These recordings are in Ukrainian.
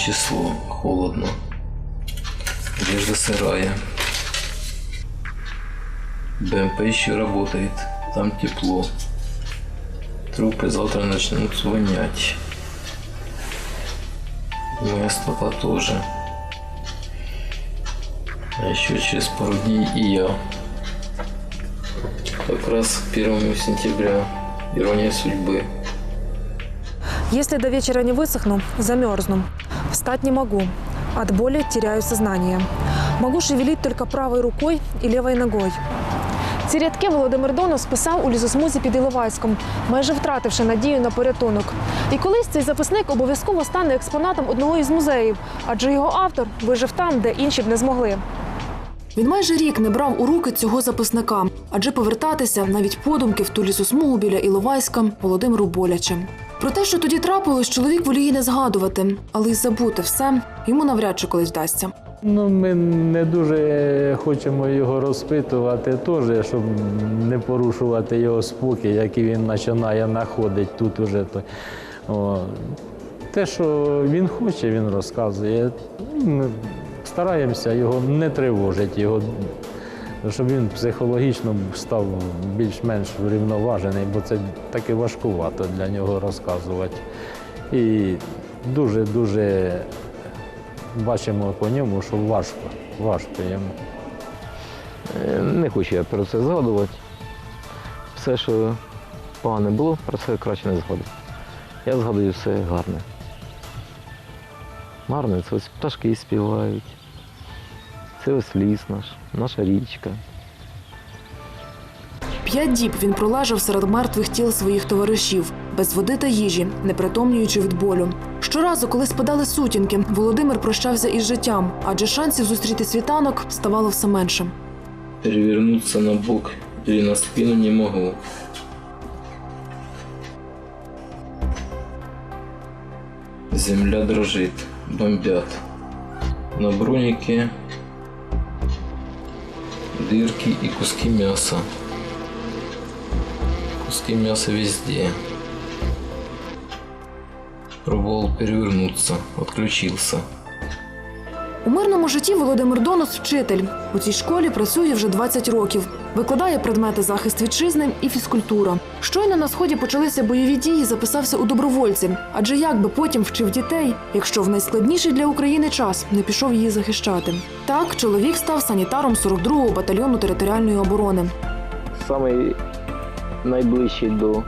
29 число. Холодно. Одежда сырая. БМП еще работает. Там тепло. Трупы завтра начнут вонять. Моя стопа тоже. А еще через пару дней и я. Как раз 1 сентября. Ирония судьбы. Если до вечера не высохну, замерзну. Встать не могу. От боли теряю сознание. Могу шевелить только правой рукой и левой ногой. Ці рядки Володимир Донос писав у лісосмузі під Іловайськом, майже втративши надію на порятунок. І колись цей записник обов'язково стане експонатом одного із музеїв, адже його автор вижив там, де інші б не змогли. Він майже рік не брав у руки цього записника, адже повертатися навіть подумки в ту лісосмугу біля Іловайська Володимиру боляче. Про те, що тоді трапилось, чоловік воліє не згадувати, але й забути все йому навряд чи колись вдасться. Ну, ми не дуже хочемо його розпитувати, теж, щоб не порушувати його спокій, який він починає знаходити тут уже. О. Те, що він хоче, він розказує. Ми стараємося його не тривожити, його, щоб він психологічно став більш-менш врівноважений, бо це таки важкувато для нього розказувати. І дуже-дуже бачимо по ньому, що важко, важко йому. Е, Не хочу я про це згадувати. Все, що погане було, про це краще не згадувати. Я згадую все гарне. Гарне, це ось пташки співають. Це ось ліс наш, наша річка. П'ять діб він пролежав серед мертвих тіл своїх товаришів, без води та їжі, не притомлюючи від болю. Щоразу, коли спадали сутінки, Володимир прощався із життям, адже шансів зустріти світанок ставало все менше. Перевернуться на бок или на спину не могу. Земля дрожит, бомбят. На бронике дырки и куски мяса. Куски мяса везде. Пробовал перевернуться, отключился. У мирному житті Володимир Донос вчитель. У цій школі працює вже 20 років. Викладає предмети захист вітчизни і фізкультура. Щойно на сході почалися бойові дії, записався у добровольці. Адже як би потім вчив дітей, якщо в найскладніший для України час не пішов її захищати. Так, чоловік став санітаром 42-го батальйону територіальної оборони. Самий найближчий до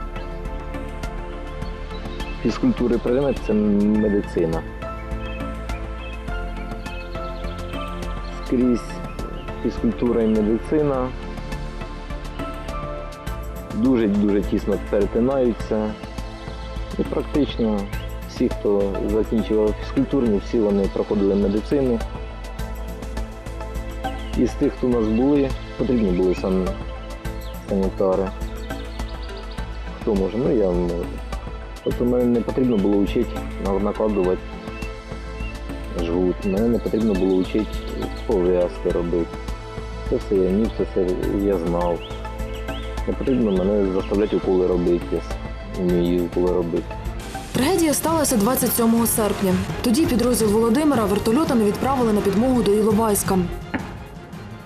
фізкультури предмет це медицина. Скрізь фізкультура і медицина дуже-дуже тісно перетинаються. І практично всі, хто закінчував фізкультурні, всі вони проходили медицину. Із тих, хто у нас були, потрібні були саме санітари. Хто може? Ну я можу. Тобто мене не потрібно було вчити накладувати жгут, мене не потрібно було вчити пов'язки робити. Це все я вмів, це все я знав. Не потрібно мене заставляти уколи робити, вмію уколи робити. Трагедія сталася 27 серпня. Тоді підрозділ Володимира вертольотами відправили на підмогу до Іловайська.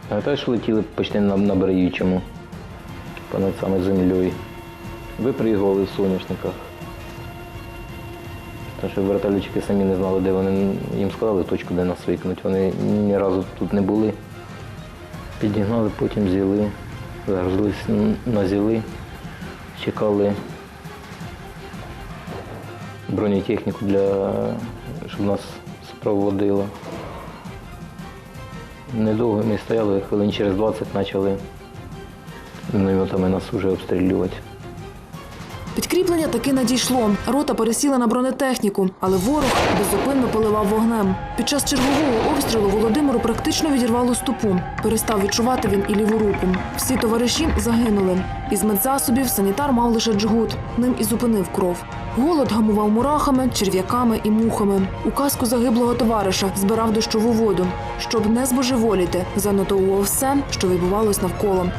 Пам'ятаєш, летіли почти на, на понад саме землею. Випригували в соняшниках. Тому що вертольотчики самі не знали, де вони їм сказали точку, де нас викинуть. Вони ні разу тут не були. Підігнали, потім з'їли, загрузились на зіли, чекали бронетехніку для щоб нас супроводила. Недовго ми стояли, хвилин через 20 почали мінометами нас вже обстрілювати. Підкріплення таки надійшло. Рота пересіла на бронетехніку, але ворог беззупинно поливав вогнем. Під час чергового обстрілу Володимиру практично відірвало стопу. Перестав відчувати він і ліву руку. Всі товариші загинули. Із медзасобів санітар мав лише джгут. Ним і зупинив кров. Голод гамував мурахами, черв'яками і мухами. У казку загиблого товариша збирав дощову воду. Щоб не збожеволіти, занотовував все, що відбувалось навколо.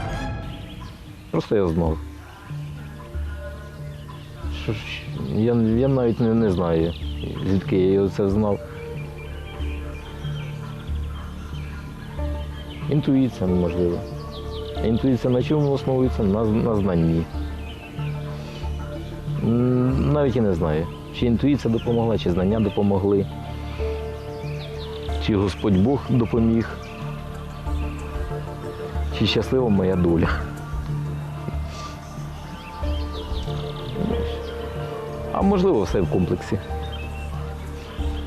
Просто я знав. Що ж Я, я навіть не, не знаю, звідки я його це знав. Інтуїція, можливо. Інтуїція на чому основується? На, на знанні. Навіть і не знаю, чи інтуїція допомогла, чи знання допомогли, чи Господь Бог допоміг, чи щаслива моя доля. А можливо, все в комплексі.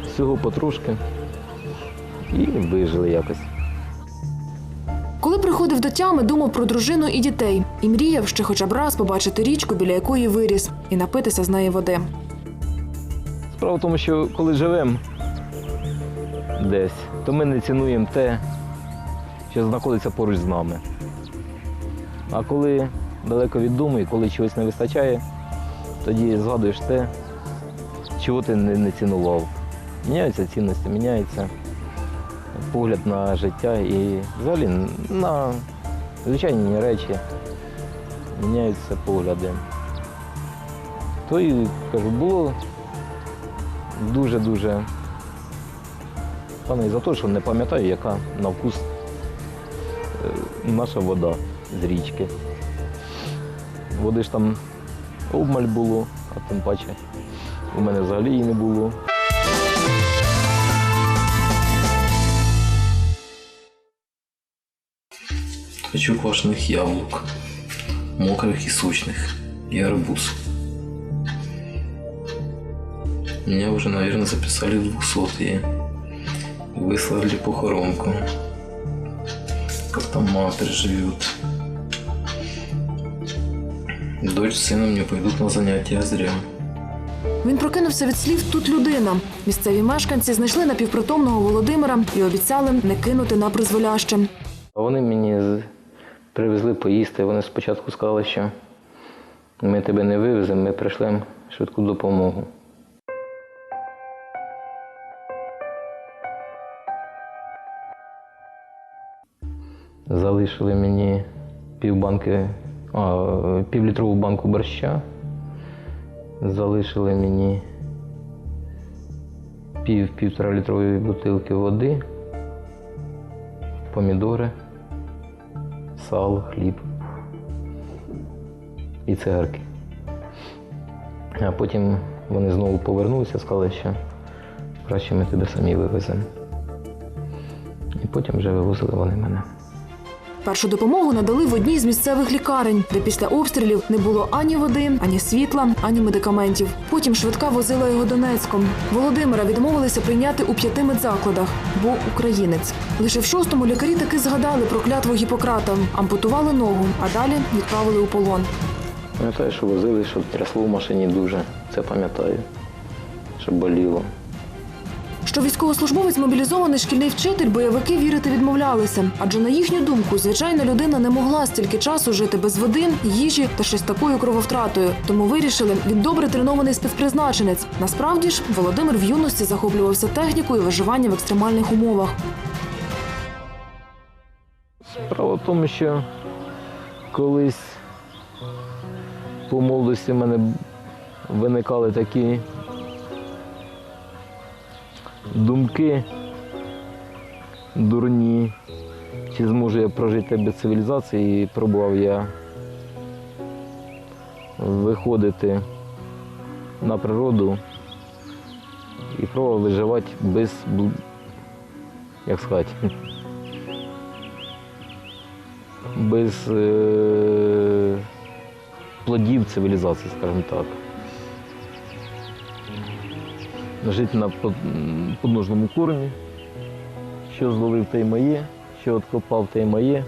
Всього потрошки і вижили якось. Коли приходив до тями, думав про дружину і дітей і мріяв ще хоча б раз побачити річку, біля якої виріс, і напитися з неї води. Справа в тому, що коли живемо десь, то ми не цінуємо те, що знаходиться поруч з нами. А коли далеко від дому і коли чогось не вистачає, тоді згадуєш те, чого ти не, цінував. Міняються цінності, міняється погляд на життя і взагалі на звичайні речі міняються погляди. То і кажу, було дуже-дуже пане за те, що не пам'ятаю, яка на вкус е, наша вода з річки. Води ж там обмаль було, а тим паче у мене взагалі її не було. Хочу квашеных яблок, мокрых и сочных, и арбуз. Меня уже, наверное, записали в двухсотые. Выслали похоронку. Как там матерь живет. Дочь с сыном не пойдут на занятия зря. Він прокинувся від слів тут людина. Місцеві мешканці знайшли напівпритомного Володимира і обіцяли не кинути на призволяще. Вони мені привезли поїсти. Вони спочатку сказали, що ми тебе не вивеземо, ми прийшлемо швидку допомогу. Залишили мені півбанки, півлітрову банку борща. Залишили мені пів півтора літрової бутилки води, помідори, сало, хліб і цигарки. А потім вони знову повернулися, сказали, що краще ми тебе самі вивеземо. І потім вже вивозили вони мене. Першу допомогу надали в одній з місцевих лікарень, де після обстрілів не було ані води, ані світла, ані медикаментів. Потім швидка возила його Донецьком. Володимира відмовилися прийняти у п'яти медзакладах, бо українець. Лише в шостому лікарі таки згадали про клятву Гіппократа, ампутували ногу, а далі відправили у полон. Пам'ятаю, що возили, що трясло в машині дуже. Це пам'ятаю. Що боліло. Що військовослужбовець мобілізований шкільний вчитель, бойовики вірити відмовлялися. Адже на їхню думку, звичайна людина не могла стільки часу жити без води, їжі та з такою крововтратою. Тому вирішили він добре тренований спецпризначенець. Насправді ж, Володимир в юності захоплювався технікою виживання в екстремальних умовах. Справа в тому, що колись по молодості в мене виникали такі думки дурні, чи зможу я прожити без цивілізації, і пробував я виходити на природу і пробував виживати без, як сказати, без е- плодів цивілізації, скажімо так. Жити на подножному кормі, що зловив, те й моє, що откопав, те й моє.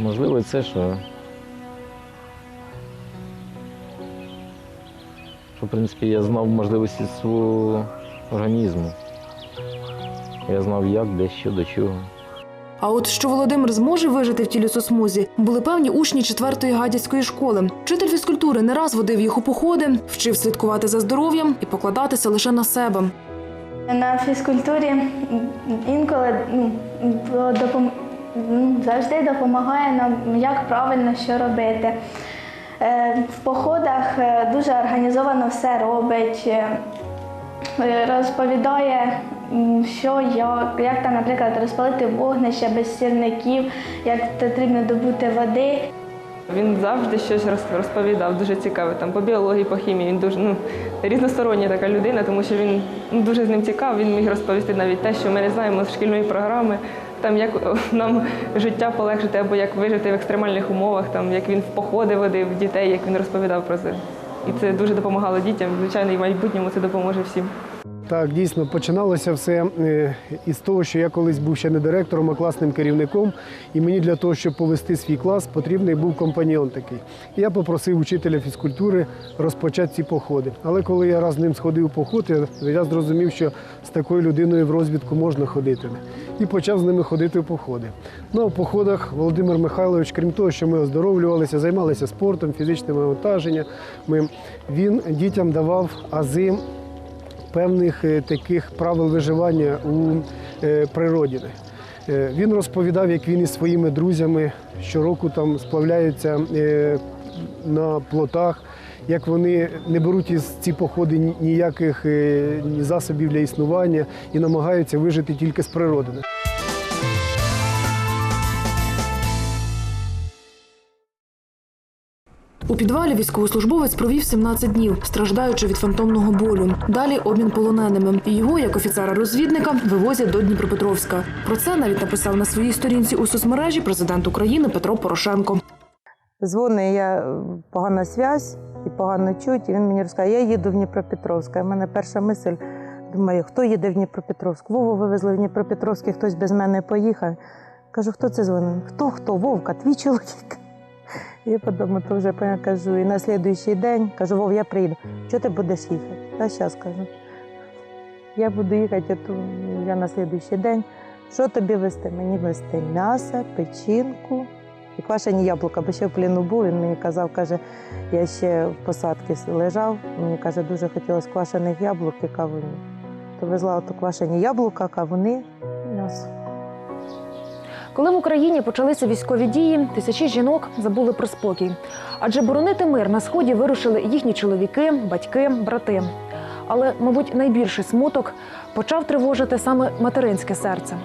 Можливо, це, що, що в принципі, я знав можливості свого організму. Я знав, як, де, що, до чого. А от що Володимир зможе вижити в тілі соцмузі, були певні учні четвертої гадяцької школи. Вчитель фізкультури не раз водив їх у походи, вчив слідкувати за здоров'ям і покладатися лише на себе. На фізкультурі інколи допом... завжди допомагає нам, як правильно що робити. Е, В походах е, дуже організовано все робить. е, Розповідає, що як, як там, наприклад, розпалити вогнище без сірників, як потрібно добути води. Він завжди щось роз- розповідав, дуже цікаве. Там по біології, по хімії. Він дуже ну, різностороння така людина, тому що він ну, дуже з ним цікав. Він міг розповісти навіть те, що ми не знаємо з шкільної програми. Там як нам життя полегшити або як вижити в екстремальних умовах, там як він в походи водив дітей, як він розповідав про це. І це дуже допомагало дітям. Звичайно, і в майбутньому це допоможе всім. Так, дійсно, починалося все е, із того, що я колись був ще не директором, а класним керівником, і мені для того, щоб повести свій клас, потрібний був компаньйон такий. Я попросив учителя фізкультури розпочати ці походи. Але коли я раз з ним сходив в поход, я, я зрозумів, що з такою людиною в розвідку можна ходити. І почав з ними ходити в походи. Ну а в походах Володимир Михайлович, крім того, що ми оздоровлювалися, займалися спортом, фізичним навантаженням, він дітям давав ази певних е, таких правил виживання у е, природі. Е, Він розповідав, як він із своїми друзями щороку там сплавляються на плотах, як вони не беруть із ці походи ніяких засобів для існування і намагаються вижити тільки з природи. У підвалі військовослужбовець провів 17 днів, страждаючи від фантомного болю. Далі обмін полоненими. Його, як офіцера-розвідника, вивозять до Дніпропетровська. Про це навіть написав на своїй сторінці у соцмережі президент України Петро Порошенко. Дзвони, я е, погана зв'язь і погано чуть. І він мені розказує, я їду в Дніпропетровськ. У мене перша мисль, думаю, хто їде в Дніпропетровськ? Вову вивезли в Дніпропетровськ, хтось без мене поїхав. Кажу, хто це дзвонив? Хто хто? Вовка, твій чоловік. І потім я кажу, і на слідуючий день кажу, Вов, я прийду. Чого ти будеш їхати? Та зараз кажу. Я буду їхати, то я на слідуючий день. Що тобі вести? Мені вести м'ясо, печінку, і квашені яблука, бо ще в пліну був, він мені казав, каже, я ще в посадці лежав, мені каже, дуже хотілося квашених яблук і кавунів. То везла ото квашені яблука, кавуни, м'ясо. Коли в Україні почалися військові дії, тисячі жінок забули про спокій. Адже боронити мир на сході вирушили їхні чоловіки, батьки, брати. Але, мабуть, найбільший смуток почав тривожити саме материнське серце.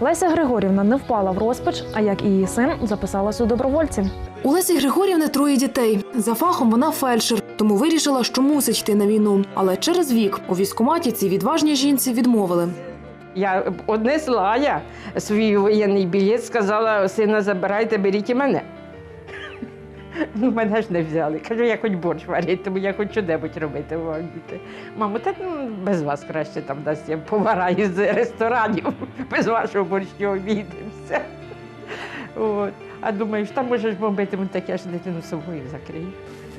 Леся Григорівна не впала в розпач, а як і її син записалась у добровольці. У Лесі Григорівни троє дітей. За фахом вона фельдшер, тому вирішила, що мусить йти на війну. Але через вік у військкоматі цій відважній жінці відмовили. Я однесла я свій воєнний білет, сказала, сина забирайте, беріть і мене. Ну, мене ж не взяли. Кажу, я хоч борщ варити, тому я хоч що-небудь робити діти. Мамо, та ну, без вас краще там дасть я повара із ресторанів, без вашого борщу обійдемося. От. А думаєш, там можеш бомбити, так я ж дитину собою закрию.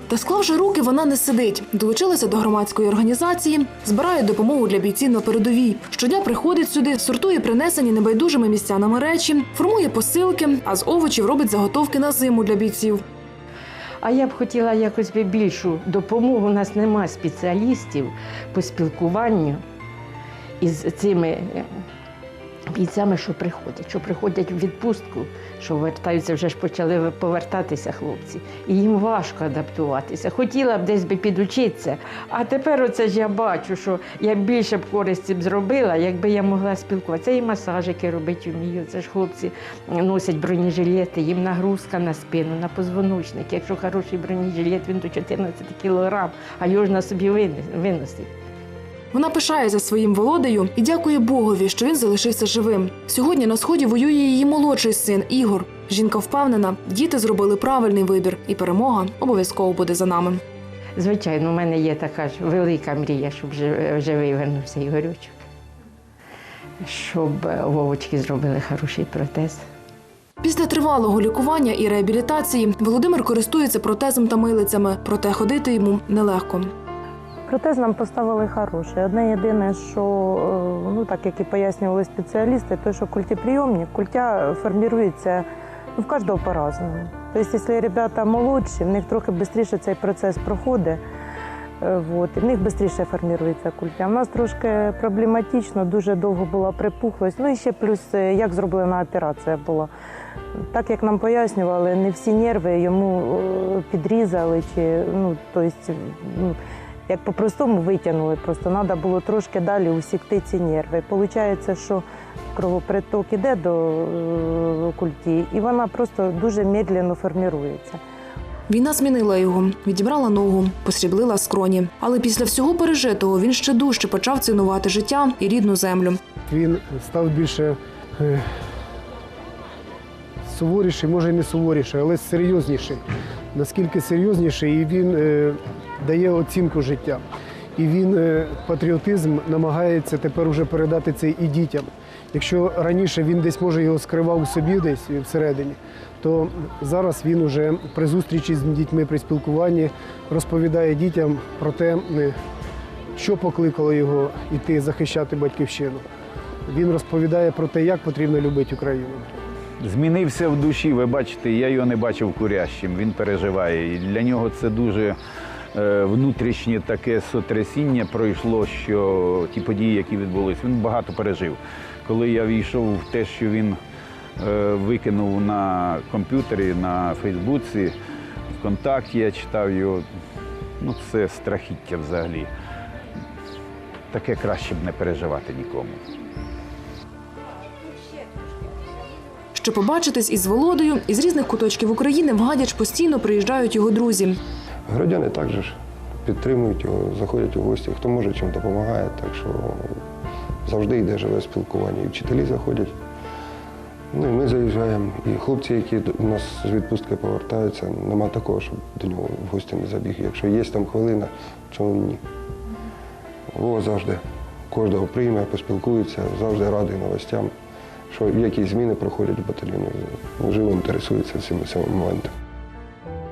Та склавши руки, вона не сидить. Долучилася до громадської організації, збирає допомогу для бійців на передовій. Щодня приходить сюди, сортує принесені небайдужими містянами речі, формує посилки, а з овочів робить заготовки на зиму для бійців. А я б хотіла якось більшу допомогу. У нас немає спеціалістів по спілкуванню із цими бійцями, що приходять, що приходять в відпустку, що вертаються, вже ж почали повертатися хлопці. І їм важко адаптуватися. Хотіла б десь би підучитися. А тепер оце ж я бачу, що я більше б користі б зробила, якби я могла спілкуватися. І масажики робити вмію. Це ж хлопці носять бронежилети, їм нагрузка на спину, на позвоночник. Якщо хороший бронежилет, він до 14 кілограм, а його ж на собі виносить. Вона пишається своїм володею і дякує Богові, що він залишився живим. Сьогодні на сході воює її молодший син Ігор. Жінка впевнена, діти зробили правильний вибір, і перемога обов'язково буде за нами. Звичайно, у мене є така ж велика мрія, щоб живий вернувся Ігорючок. Щоб е, Вовочки зробили хороший протез. Після тривалого лікування і реабілітації Володимир користується протезом та милицями, проте ходити йому нелегко. Протез нам поставили хороший. Одне єдине, що е, ну так як і пояснювали спеціалісти, то що культеприйомник, культя формується ну, в кожного по-разному. Тобто, якщо ребята молодші, в них трохи швидше цей процес проходить. е, Вот, і в них швидше формується культя. У нас трошки проблематично, дуже довго була припухлость. Ну і ще плюс, е, як зроблена операція була. Так як нам пояснювали, не всі нерви йому е, підрізали, чи ну, тобто, як по-простому витягнули, просто треба було трошки далі усікти ці нерви. Получається, що кровоприток іде до е, культі, і вона просто дуже медленно формірується. Війна змінила його, відібрала ногу, посріблила скроні. Але після всього пережитого він ще дужче почав цінувати життя і рідну землю. Він став більше е, суворіший, може і не суворіший, але серйозніший. Наскільки серйозніший, і він е, дає оцінку життя. І він е, патріотизм намагається тепер уже передати це і дітям. Якщо раніше він десь може його скривав у собі десь всередині, то зараз він уже при зустрічі з дітьми, при спілкуванні розповідає дітям про те, е, що покликало його йти захищати батьківщину. Він розповідає про те, як потрібно любити Україну. Змінився в душі. Ви бачите, я його не бачив курящим. Він переживає. І для нього це дуже внутрішнє таке сотрясіння пройшло, що ті події, які відбулись, він багато пережив. Коли я війшов в те, що він е, викинув на комп'ютері, на Фейсбуці, ВКонтакті, я читав його. Ну, це страхіття взагалі. Таке краще б не переживати нікому. Щоб побачитись із Володою, із різних куточків України в Гадяч постійно приїжджають його друзі. Городяни також підтримують його, заходять у гості. Хто може, чим допомагає. Так що завжди йде живе спілкування. І вчителі заходять. Ну і ми заїжджаємо. І хлопці, які у нас з відпустки повертаються, нема такого, щоб до нього в гості не забіг. Якщо є там хвилина, чому ні? О, завжди кожного прийме, поспілкується, завжди радий новостям, що які зміни проходять в батальйоні. Живо інтересується цими моментами.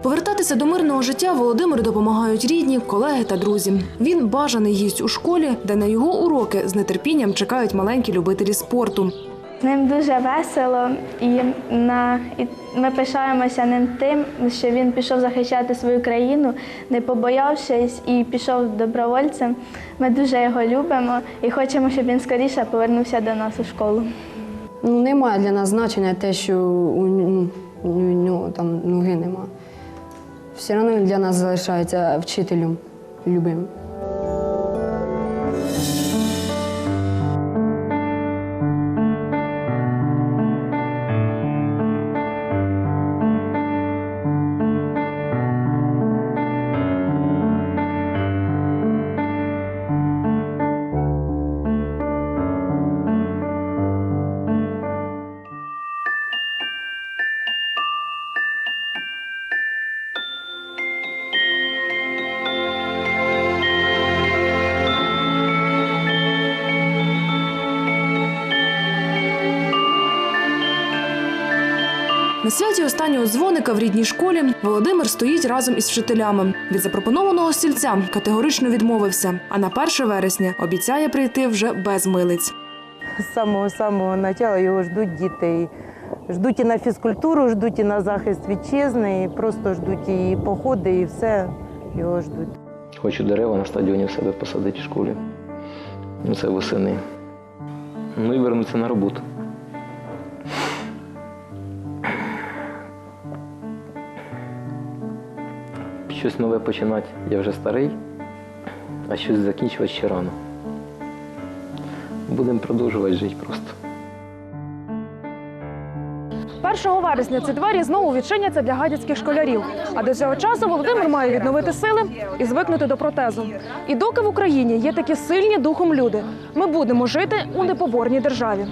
Повертатися до мирного життя Володимиру допомагають рідні, колеги та друзі. Він бажаний гість у школі, де на його уроки з нетерпінням чекають маленькі любителі спорту. З ним дуже весело, і, на, і ми пишаємося ним тим, що він пішов захищати свою країну, не побоявшись і пішов добровольцем. Ми дуже його любимо і хочемо, щоб він скоріше повернувся до нас у школу. Ну, немає для нас значення те, що у, нього там ноги нема. Все одно він для нас залишається вчителем любим. На святі останнього дзвоника в рідній школі Володимир стоїть разом із вчителями. Від запропонованого стільця категорично відмовився. А на 1 вересня обіцяє прийти вже без милиць. З самого самого початку його ждуть діти. Ждуть і на фізкультуру, ждуть і на захист вітчизни, і просто ждуть і походи, і все його ждуть. Хочу дерева на стадіоні в себе посадити в школі. Ну, це восени. Ну і вернутися на роботу. Щось нове починати, я вже старий, а щось закінчувати ще рано. Будемо продовжувати жити просто. 1 вересня ці двері знову відчиняться для гадяцьких школярів. А до цього часу Володимир має відновити сили і звикнути до протезу. І доки в Україні є такі сильні духом люди, ми будемо жити у непоборній державі.